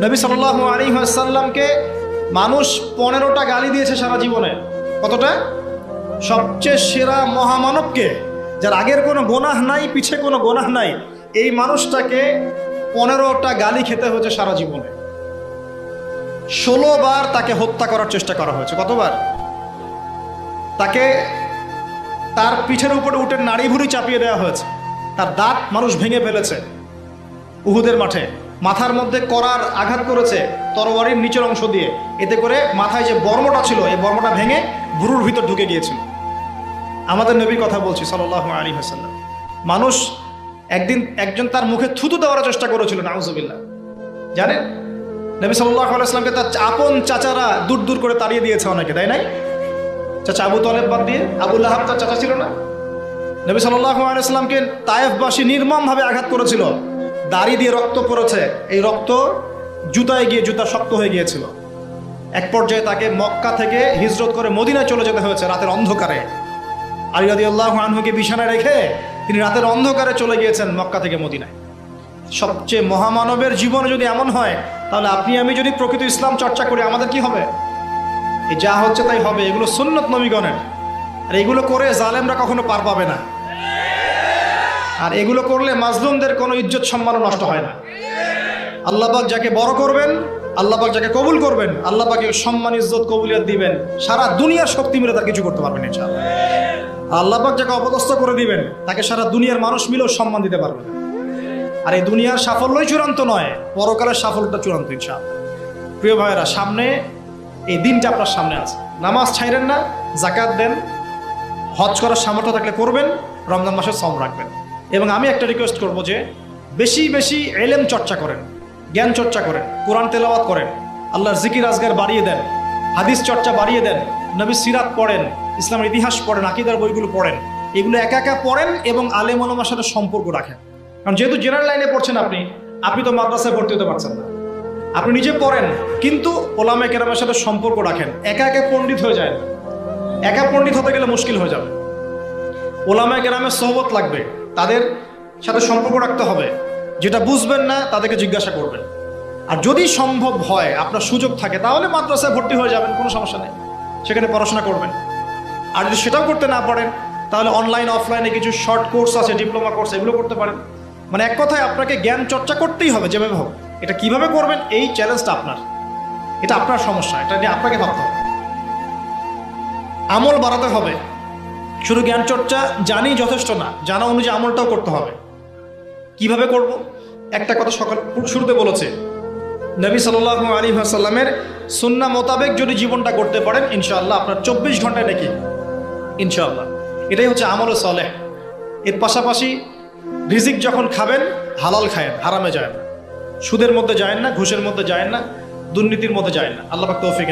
নবী সাল্লাহ আলী সাল্লামকে মানুষ পনেরোটা গালি দিয়েছে সারা জীবনে। কতটা? সবচেয়ে সেরা মহামানবকে, যার আগের কোনো গোনাহ নাই, পিছে কোনো গোনাহ নাই, এই মানুষটাকে পনেরোটা গালি খেতে হয়েছে সারা জীবনে। ষোলো বার তাকে হত্যা করার চেষ্টা করা হয়েছে। কতবার? তাকে তার পিঠের উপরে উঠে নাড়ি ভুড়ি চাপিয়ে দেওয়া হয়েছে। তার দাঁত মানুষ ভেঙে ফেলেছে উহুদের মাঠে। মাথার মধ্যে করার আঘাত করেছে তরবারির নিচের অংশ দিয়ে। এতে করে মাথায় যে বর্মটা ছিল, এই বর্মটা ভেঙে ভুরুর ভিতর ঢুকে গিয়েছিল। আমাদের নবীর কথা বলছি সাল্লাহ আলী হাসাল্লাম মানুষ একদিন একজন তার মুখে থুতু দেওয়ার চেষ্টা করেছিল, নাউজুবিল্লাহ। জানেন? নবী সাল্লাহ আলাইসলামকে তার আপন চাচারা দূর দূর করে তাড়িয়ে দিয়েছে অনেকে, তাই নাই? চাচা আবু তলেব বাদ দিয়ে আবুল্লাহ তার চাচা ছিল না? নবী সাল্লাহ আলাইসলামকে তায়েফবাসী নির্মমভাবে আঘাত করেছিল। দাড়ি দিয়ে রক্ত পড়েছে। এই রক্ত জুতায় গিয়ে জুতা শক্ত হয়ে গিয়েছিল। এক পর্যায়ে তাকে মক্কা থেকে হিজরত করে মদিনায় চলে যেতে হয়েছে রাতের অন্ধকারে। আলী রাদি আল্লাহ আনহুকে বিছানায় রেখে তিনি রাতের অন্ধকারে চলে গিয়েছেন মক্কা থেকে মদিনায়। সবচেয়ে মহামানবের জীবনে যদি এমন হয়, তাহলে আপনি আমি যদি প্রকৃত ইসলাম চর্চা করি, আমাদের কি হবে? এই যা হচ্ছে তাই হবে, এগুলো সুন্নত নবীগণের। আর এগুলো করে জালেমরা কখনো পার পাবে না। আর এগুলো করলে মাজলুমদের কোনো ইজ্জত সম্মানও নষ্ট হয় না। আল্লাহবাক যাকে বড় করবেন আল্লাহবাক যাকে কবুল করবেন আল্লাহবাকে সম্মান, ইজ্জত, কবুলিয়ত দিবেন, সারা দুনিয়ার শক্তি মিলে তার কিছু করতে পারবেন ইনশাআল্লাহ। আল্লাহবাক যাকে অপদস্থ করে দিবেন, তাকে সারা দুনিয়ার মানুষ মিলেও সম্মান দিতে পারবে। আর এই দুনিয়ার সাফল্যই চূড়ান্ত নয়, পরকালের সাফল্যটা চূড়ান্ত ইনশাআল্লাহ। প্রিয় ভাইয়েরা, সামনে এই দিনটা আপনার সামনে আছে। নামাজ ছাইরেন না জাকাত দেন, হজ করার সামর্থ্য থাকলে করবেন, রমজান মাসে সম রাখবেন। এবং আমি একটা রিকোয়েস্ট করব যে বেশি বেশি এলেম চর্চা করেন, জ্ঞান চর্চা করেন, কোরআন তেলাওয়াত করেন, আল্লাহর জিকির আজগার বাড়িয়ে দেন, হাদিস চর্চা বাড়িয়ে দেন, নবী সিরাত পড়েন, ইসলামের ইতিহাস পড়েন, আকিদার বইগুলো পড়েন, এগুলো একা একা পড়েন এবং আলেম ওলামার সাথে সম্পর্ক রাখেন। কারণ যেহেতু জেনারেল লাইনে পড়ছেন আপনি আপনি তো মাদ্রাসায় ভর্তি হতে পারছেন না। আপনি নিজে পড়েন, কিন্তু ওলামে কেরামের সাথে সম্পর্ক রাখেন। একা একা পণ্ডিত হয়ে যায় একা পণ্ডিত হতে গেলে মুশকিল হয়ে যাবে। ওলামায় গ্রামের সহবত লাগবে। তাদের সাথে সম্পর্ক রাখতে হবে। যেটা বুঝবেন না, তাদেরকে জিজ্ঞাসা করবেন। আর যদি সম্ভব হয়, আপনার সুযোগ থাকে, তাহলে মাদ্রাসায় ভর্তি হয়ে যাবেন, কোনো সমস্যা নেই। সেখানে পড়াশোনা করবেন। আর যদি সেটাও করতে না পারেন, তাহলে অনলাইন অফলাইনে কিছু শর্ট কোর্স আছে ডিপ্লোমা কোর্স এগুলো করতে পারেন। মানে এক কথায় আপনাকে জ্ঞান চর্চা করতেই হবে, যেভাবে হোক। এটা কীভাবে করবেন, এই চ্যালেঞ্জটা আপনার। এটা আপনার সমস্যা, এটা নিয়ে আপনাকে ভাবতে হবে। আমল বাড়াতে হবে। শুধু জ্ঞান চর্চা জানি যথেষ্ট না, জানা অনুযায়ী আমলটাও করতে হবে। কীভাবে করব? একটা কথা সকাল শুরুতে বলেছে, নবী সাল্লাহ আলী সাল্লামের সুন্না মোতাবেক যদি জীবনটা করতে পারেন, ইনশাআল্লাহ আপনার চব্বিশ ঘন্টায় নাকি? ইনশাআল্লাহ। এটাই হচ্ছে আমল সলেহ। এর পাশাপাশি রিজিক যখন খাবেন, হালাল খায়েন, হারামে যায় না। সুদের মধ্যে যায় না, ঘুষের মধ্যে যায় না, দুর্নীতির মধ্যে যায় না। আল্লাহ তৌফিক